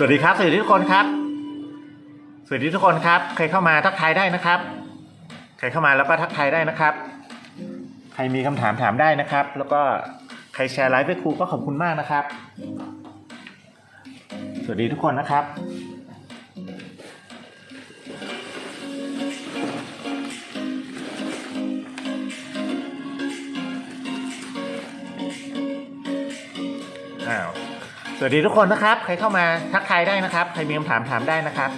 สวัสดีครับ สวัสดีทุกคนครับ สวัสดีทุกคนครับ ใครเข้ามาทักทายได้นะครับ ใครเข้ามาแล้วก็ทักทายได้นะครับ ใครมีคำถามถามได้นะครับ แล้วก็ใครแชร์ไลฟ์ไปครูก็ขอบคุณมากนะครับ สวัสดีทุกคนนะครับ สวัสดีทุกคนนะครับ ใครเข้ามาทักทายได้นะครับ ใครมีคำถามถามได้นะครับ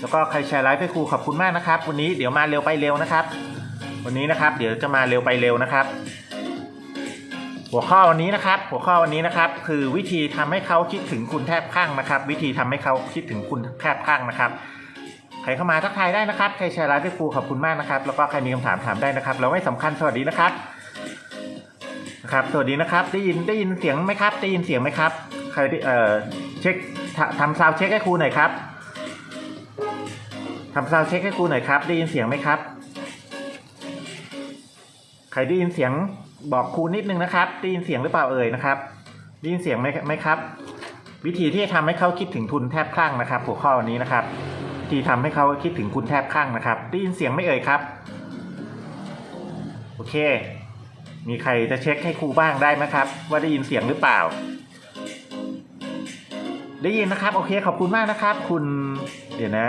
แล้วก็ใครแชร์ไลฟ์ให้ครูขอบคุณมากนะครับ วันนี้เดี๋ยวมาเร็วไปเร็วนะครับ วันนี้นะครับ เดี๋ยวจะมาเร็วไปเร็วนะครับ หัวข้อวันนี้นะครับ หัวข้อวันนี้นะครับ คือวิธีทำให้เขาคิดถึงคุณแทบข้างนะครับ วิธีทำให้เขาคิดถึงคุณแทบข้างนะครับใครเข้ามาทักทายได้นะครับ ใครแชร์ไลฟ์ให้ครูขอบคุณมากนะครับ แล้วก็ใครมีคำถามถามได้นะครับแล้วไม่สำคัญสวัสดีนะครับ นะครับ สวัสดีนะครับ ได้ยินได้ยินเสียงไหมครับ ได้ยินเสียงไหมครับ ใครได้เอ่อเช็คทำซาวเช็คให้ครูหน่อยครับทำซาวเช็คให้ครูหน่อยครับ ได้ยินเสียงไหมครับ ใครได้ยินเสียงบอกครูนิดนึงนะครับ ได้ยินเสียงหรือเปล่าเอ่ยนะครับ ได้ยินเสียงไหมไหมครับ วิธีที่จะทำให้เขาคิดถึงทุนแทบคลั่งนะครับ หัวข้อนี้นะครับวิธีทำให้เขาคิดถึงคุณแทบคลั่งนะครับ ได้ยินเสียงไม่เอ่ยครับ โอเค มีใครจะเช็คให้ครูบ้างได้ไหมครับ ว่าได้ยินเสียงหรือเปล่า ได้ยินนะครับ โอเคขอบคุณมากนะครับ คุณเดี๋ยวนะ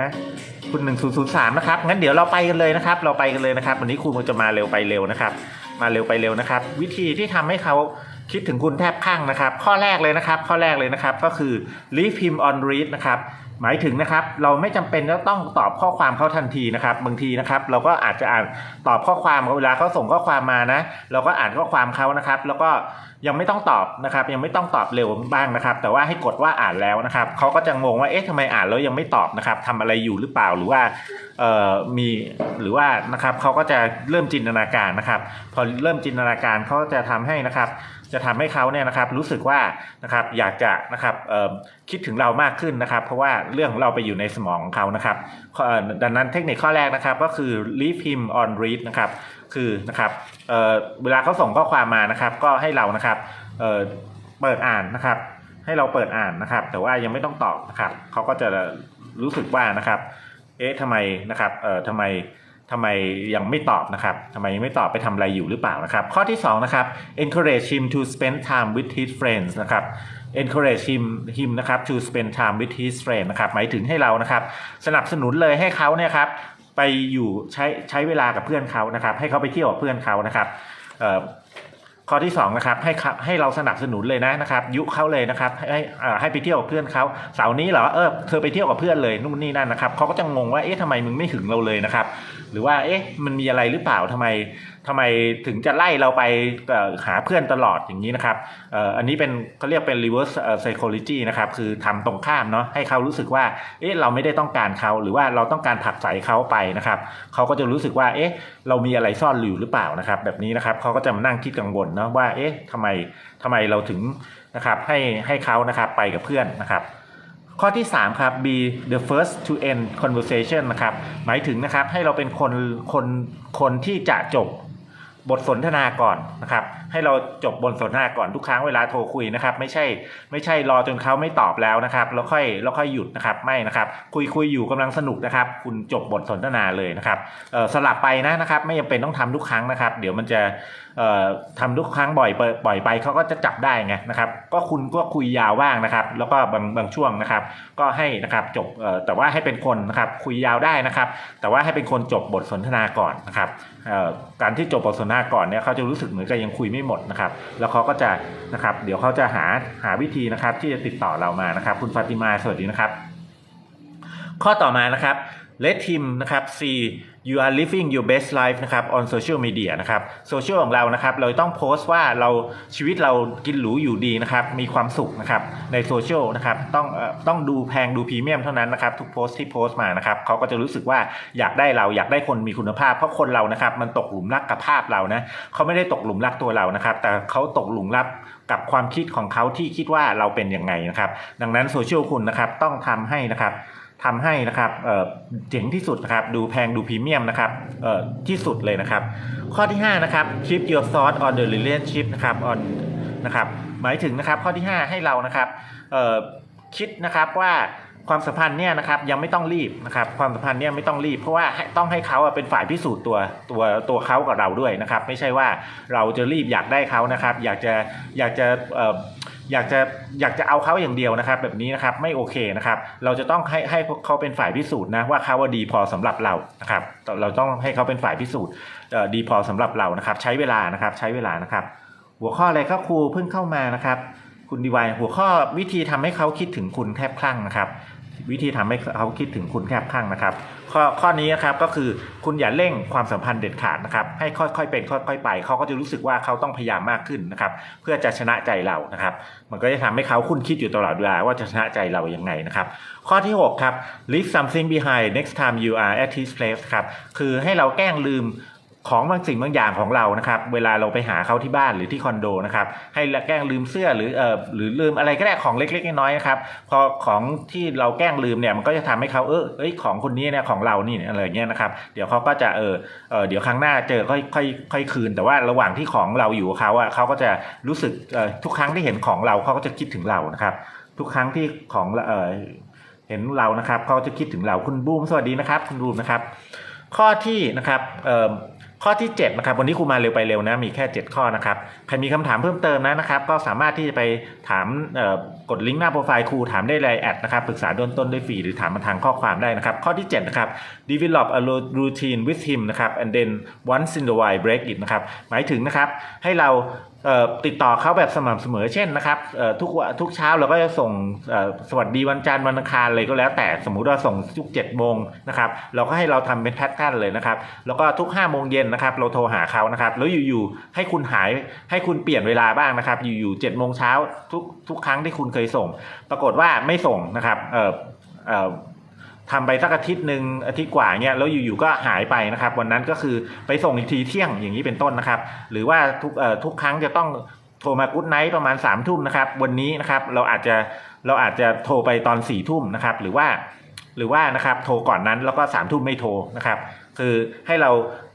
คุณหนึ่งศูนย์ศูนย์สามนะครับงั้นเดี๋ยวเราไปกันเลยนะครับ เราไปกันเลยนะครับ วันนี้คุณจะมาเร็วไปเร็วนะครับ มาเร็วไปเร็วนะครับ วิธีที่ทำให้เขา คิดถึงคุณแทบข้างนะครับ ข้อแรกเลยนะครับ ข้อแรกเลยนะครับ ก็คือ leave him on read นะครับ หมายถึงนะครับ เราไม่จำเป็นจะต้องตอบข้อความเขาทันทีนะครับ บางทีนะครับ เราก็อาจจะอ่านตอบข้อความเวลาเขาส่งข้อความมานะ เราก็อ่านข้อความเขานะครับ แล้วก็ยังไม่ต้องตอบนะครับ ยังไม่ต้องตอบเร็วบ้างนะครับ แต่ว่าให้กดว่าอ่านแล้วนะครับเขาก็จะงงว่าเอ๊ะทำไมอ่านแล้วยังไม่ตอบนะครับทำอะไรอยู่หรือเปล่าหรือว่าเอ่อมีหรือว่านะครับเขาก็จะเริ่มจินตนาการนะครับ พอเริ่มจินตนาการเขาจะทำให้นะครับ จะทำให้เขาเนี่ยนะครับรู้สึกว่านะครับอยากจะนะครับคิดถึงเรามากขึ้นนะครับ เพราะว่าเรื่องเราไปอยู่ในสมองของเขานะครับดังนั้นเทคนิคข้อแรกนะครับก็คือ leave him on read นะครับคือนะครับเเวลาเขาส่งข้อความมานะครับ ก็ให้เรานะครับเเปิดอ่านนะครับ ให้เราเปิดอ่านนะครับ แต่ว่ายังไม่ต้องตอบนะครับเขาก็จะรู้สึกว่านะครับ เอ๊ะทำไมนะครับเอ่อทำไม ทำไมยังไม่ตอบนะครับทำไมยังไม่ตอบไปทำอะไรอยู่หรือเปล่านะครับ ข้อที่สองนะครับ encourage him to spend time with his friends นะครับ encourage him him นะครับ to spend time with his friends นะครับ หมายถึงให้เรานะครับ สนับสนุนเลยให้เขาเนี่ยครับ ไปอยู่ใช้ใช้เวลากับเพื่อนเขานะครับ ให้เขาไปเที่ยวกับเพื่อนเขานะครับข้อที่สองนะครับให้ให้เราสนับสนุนเลยนะนะครับ ยุเขาเลยนะครับ ให้ให้เอ่อให้ไปเที่ยวกับเพื่อนเขาเสาร์นี้เหรอเออเธอไปเที่ยวกับเพื่อนเลยนู่นนี่นั่นนะครับเขาก็จะงงว่าเอ๊ะทำไมมึงไม่ถึงเราเลยนะครับ หรือว่าเอ๊ะมันมีอะไรหรือเปล่าทำไมทำไมถึงจะไล่เราไปหาเพื่อนตลอดอย่างนี้นะครับอันนี้เป็นเขาเรียกเป็น reverse psychology นะครับคือทำตรงข้ามเนาะให้เขารู้สึกว่าเอ๊ะเราไม่ได้ต้องการเขาหรือว่าเราต้องการผลักใส่เขาไปนะครับเขาก็จะรู้สึกว่าเอ๊ะเรามีอะไรซ่อนอยู่หรือเปล่านะครับ แบบนี้นะครับเขาก็จะมานั่งคิดกังวลเนาะว่าเอ๊ะทำไมทำไมเราถึงนะครับให้ให้เขานะครับไปกับเพื่อนนะครับ ข้อที่ 3 ครับ be the first to end conversation นะครับ หมายถึงนะครับให้เราเป็นคนคนคนที่จะจบ บทสนทนาก่อนนะครับ ให้เราจบบทสนทนาก่อนทุกครั้งเวลาโทรคุยนะครับ ไม่ใช่ ไม่ใช่รอจนเขาไม่ตอบแล้วนะครับแล้วค่อยแล้วค่อยหยุดนะครับไม่นะครับ คุยคุยอยู่กำลังสนุกนะครับ คุณจบบทสนทนาเลยนะครับสลับไปนะนะครับ ไม่จำเป็นต้องทำทุกครั้งนะครับ เดี๋ยวมันจะเอ่อทำทุกครั้งบ่อยไปบ่อยไปเขาก็จะจับได้ไงนะครับ ก็คุณก็คุยยาวบ้างนะครับ แล้วก็บางบางช่วงนะครับ ก็ให้นะครับจบแต่ว่าให้เป็นคนนะครับคุยยาวได้นะครับ แต่ว่าให้เป็นคนจบบทสนทนาก่อนนะครับการที่จบบทสนทนาาก่อนเนี่ยเขาจะรู้สึกเหมือนกับยังคุยไม่หมดนะครับ แล้วเขาก็จะนะครับ เดี๋ยวเขาจะหาหาวิธีนะครับ ที่จะติดต่อเรามานะครับ คุณฟาติมาสวัสดีนะครับ ข้อต่อมานะครับ let him นะครับ see you are living your best life นะครับ on social media นะครับโซเชียลของเรานะครับ เราต้องโพสต์ว่าเราชีวิตเรากินหรูอยู่ดีนะครับ มีความสุขนะครับ ในโซเชียลนะครับ ต้องต้องดูแพงดูพรีเมียมเท่านั้นนะครับ ทุกโพสต์ที่โพสต์มานะครับ เขาก็จะรู้สึกว่าอยากได้เราอยากได้คนมีคุณภาพ เพราะคนเรานะครับ มันตกหลุมรักกับภาพเรานะ เขาไม่ได้ตกหลุมรักตัวเรานะครับ แต่เขาตกหลุมรักกับความคิดของเขาที่คิดว่าเราเป็นยังไงนะครับ ดังนั้นโซเชียลคุณนะครับต้องทำให้นะครับ ทำให้นะครับเจ๋งที่สุดนะครับดูแพงดูพรีเมียมนะครับที่สุดเลยนะครับ ข้อที่ 5 นะครับ keep your thought on the relationship นะครับ on นะครับหมายถึงนะครับข้อที่ 5 ให้เรานะครับคิดนะครับว่าความสัมพันธ์เนี่ยนะครับยังไม่ต้องรีบนะครับความสัมพันธ์เนี่ยไม่ต้องรีบ เพราะว่าต้องให้เขาเป็นฝ่ายพิสูจน์ตัวตัวตัวเขากับเราด้วยนะครับ ไม่ใช่ว่าเราจะรีบอยากได้เขานะครับ อยากจะอยากจะ อยากจะอยากจะเอาเขาอย่างเดียวนะครับ แบบนี้นะครับไม่โอเคนะครับ เราจะต้องให้ให้เขาเป็นฝ่ายพิสูจน์นะว่าเขาว่าดีพอสำหรับเรานะครับ เราต้องให้เขาเป็นฝ่ายพิสูจน์ดีพอสำหรับเรานะครับ ใช้เวลานะครับใช้เวลานะครับ หัวข้ออะไรก็ครูเพิ่งเข้ามานะครับ คุณดีวายหัวข้อวิธีทำให้เขาคิดถึงคุณแทบคลั่งนะครับ วิธีทำให้เขาคิดถึงคุณแทบคลั่งนะครับ ข้อข้อนี้นะครับก็คือคุณอย่าเร่งความสัมพันธ์เด็ดขาดนะครับ ให้ค่อยๆเป็นค่อยๆไป เขาก็จะรู้สึกว่าเขาต้องพยายามมากขึ้นนะครับ เพื่อจะชนะใจเรานะครับ มันก็จะทำให้เขาคุ้นคิดอยู่ตลอดเวลาว่าจะชนะใจเราย่างไงนะครับ ข้อที่ 6 ครับ leave something behind next time you are at his place ครับคือให้เราแกล้งลืม ของบางสิ่งบางอย่างของเรานะครับ เวลาเราไปหาเขาที่บ้านหรือที่คอนโดนะครับให้แกล้งลืมเสื้อหรือเออหรือลืมอะไรก็ได้ของเล็กๆน้อยๆนะครับพอของที่เราแกล้งลืมเนี่ยมันก็จะทำให้เขาเออเอ้ยของคนนี้เนี่ยของเรานี่อะไรเงี้ยนะครับเดี๋ยวเขาก็จะเออเออเดี๋ยวครั้งหน้าเจอค่อยค่อยค่อยคืน แต่ว่าระหว่างที่ของเราอยู่เขาอะเขาก็จะรู้สึกเออทุกครั้งที่เห็นของเราเขาก็จะคิดถึงเรานะครับ ทุกครั้งที่ของเออเห็นเรานะครับเขาจะคิดถึงเราคุณบูมสวัสดีนะครับ คุณบูมนะครับ ข้อที่นะครับเออ ข้อที่7นะครับวันนี้ครูมาเร็วไปเร็วนะมีแค่ 7 ข้อนะครับใครมีคำถามเพิ่มเติมนะนะครับ ก็สามารถที่จะไปถามกดลิงก์หน้าโปรไฟล์ครูถามได้เลยแอดนะครับปรึกษาด้นต้นได้ฟรีหรือถามมาทางข้อความได้นะครับ ข้อที่7นะครับ develop a routine with him นะครับ and then once in a while break it นะครับหมายถึงนะครับให้เรา ติดต่อเขาแบบสม่ำเสมอเช่นนะครับทุกทุกเช้าเราก็จะส่งสวัสดีวันจันทร์วันอังคารอะไรก็แล้วแต่สมมุติว่าส่งทุก7จ็ดโมงนะครับเราก็ให้เราทำเป็นแพทเทิร์นเลยนะครับ แล้วก็ทุก5้าโมงเย็นนะครับ เราโทรหาเขานะครับ แล้วอยู่ๆให้คุณหายให้คุณเปลี่ยนเวลาบ้างนะครับ อยู่ๆเจ็ดโมงเช้าทุกทุกครั้งที่คุณเคยส่ง ปรากฏว่าไม่ส่งนะครับเทำไปสักอาทิตย์หนึ่งอาทิตย์กว่าเงี้ยแล้วอยู่ๆก็หายไปนะครับ วันนั้นก็คือไปส่งอีกทีเที่ยงอย่างนี้เป็นต้นนะครับ หรือว่าทุกเอ่อทุกครั้งจะต้องโทรมากุ๊ดไนท์ประมาณ3ามทุ่มนะครับ วันนี้นะครับเราอาจจะเราอาจจะโทรไปตอน4ี่ทุ่มนะครับ หรือว่าหรือว่านะครับโทรก่อนนั้นแล้วก็3ามทุ่มไม่โทรนะครับ คือให้เรา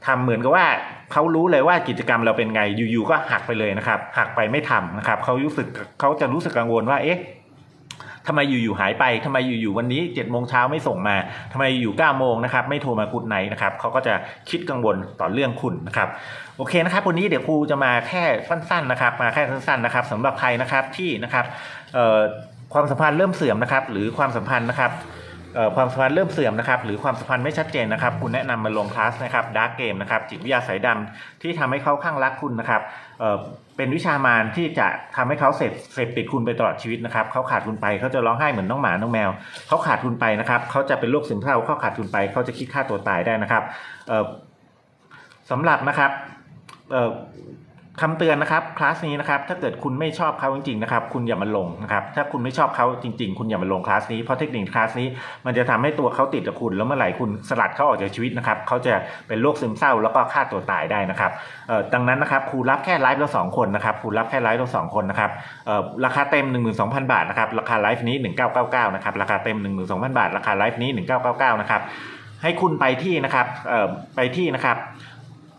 ทำเหมือนกับว่าเขารู้เลยว่ากิจกรรมเราเป็นไงอยู่ๆก็หักไปเลยนะครับ หักไปไม่ทำนะครับเขารู้สึกเขาจะรู้สึกกังวลว่าเอ๊ะ ทำไมอยู่ๆหายไปทำไมอยู่ๆวันนี้7จ็ดโมงเช้าไม่ส่งมาทำไมอยู่9ก้าโมงนะครับไม่โทรมากุดไนนะครับเขาก็จะคิดกังวลต่อเรื่องคุณนะครับโอเคนะครับวันนี้เดี๋ยวครูจะมาแค่สั้นๆนะครับมาแค่สั้นๆนะครับสำหรับใครนะครับที่นะครับความสัมพันธ์เริ่มเสื่อมนะครับหรือความสัมพันธ์นะครับ ความสัมพันธ์เริ่มเสื่อมนะครับหรือความสัมพันธ์ไม่ชัดเจนนะครับ คุณแนะนำมาลงคลาสนะครับดาร์กเกมนะครับจิตวิทยาสายดำที่ทำให้เขาข้างรักคุณนะครับเเป็นวิชามารที่จะทำให้เขาเสพเสพติดคุณไปตลอดชีวิตนะครับเขาขาดคุณไปเขาจะร้องไห้เหมือนน้องหมาน้องแมวเขาขาดคุณไปนะครับเขาจะเป็นโรคซึมเศร้าเขาขาดคุณไปเขาจะคิดฆ่าตัวตายได้นะครับเอ่อสำหรับนะครับ คำเตือนนะครับคลาสนี้นะครับถ้าเกิดคุณไม่ชอบเขาจริงๆนะครับคุณอย่ามาลงนะครับถ้าคุณไม่ชอบเขาจริง ๆ คุณอย่ามาลงคลาสนี้เพราะเทคนิคคลาสนี้ มันจะทำให้ตัวเขาติดกับคุณ แล้วเมื่อไหร่คุณสลัดเขาออกจากชีวิตนะครับเขาจะเป็นโรคซึมเศร้าแล้วก็ฆ่าตัวตายได้นะครับเอ่อดังนั้นนะครับครูรับแค่ไลฟ์ละสองคนนะครับครูรับแค่ไลฟ์ละสองคนนะครับเอ่อราคาเต็ม 12,000 บาทนะครับราคาไลฟ์นี้ 1999นะครับราคาเต็ม 12,000 บาท ราคาไลฟ์นี้ 1999นะครับให้คุณไปที่นะครับเอ่อไปที่นะครับ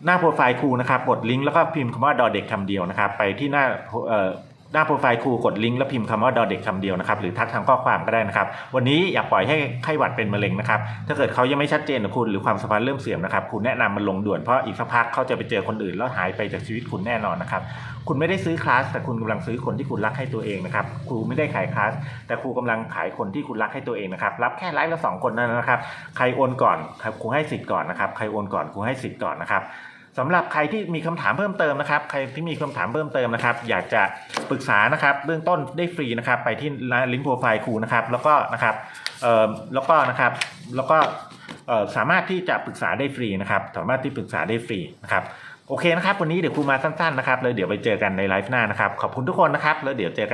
หน้าโปรไฟล์ครูนะครับกดลิงก์แล้วก็พิมพ์คำว่าดอเด็กคำเดียวนะครับ ไปที่หน้าหน้าโปรไฟล์ครูกดลิงก์แล้วพิมพ์คำว่าดอเด็กคำเดียวนะครับหรือทักทางข้อความก็ได้นะครับ วันนี้อย่าปล่อยให้ไข้หวัดเป็นมะเร็งนะครับ ถ้าเกิดเขายังไม่ชัดเจนกับคุณหรือความสัมพันธ์เริ่มเสื่อมนะครับ คุณแนะนำมันลงด่วนเพราะอีกสักพักเขาจะไปเจอคนอื่นแล้วหายไปจากชีวิตคุณแน่นอนนะครับ คุณไม่ได้ซื้อคลาสแต่คุณกำลังซื้อคนที่คุณรักให้ตัวเองนะครับครูไม่ได้ขายคลาสแต่ครูกำลังขายคนที่คุณรักให้ตัวเองนะครับรับแค่ไลฟ์ละสองคนนั้นนะครับ ใครโอนก่อนครูให้สิทธิ์ก่อนนะครับใครโอนก่อนครูให้สิทธิ์ก่อนนะครับ สำหรับใครที่มีคำถามเพิ่มเติมนะครับ ใครที่มีคำถามเพิ่มเติมนะครับ อยากจะปรึกษานะครับ เบื้องต้นได้ฟรีนะครับ ไปที่ลิงก์โปรไฟล์ครูนะครับ แล้วก็นะครับเอ่อแล้วก็นะครับแล้วก็สามารถที่จะปรึกษาได้ฟรีนะครับ สามารถที่ปรึกษาได้ฟรีนะครับโอเคนะครับ วันนี้เดี๋ยวครูมาสั้นๆนะครับแล้วเดี๋ยวไปเจอกันในไลฟ์หน้านะครับ ขอบคุณทุกคนนะครับ แล้วเดี๋ยวเจอกัน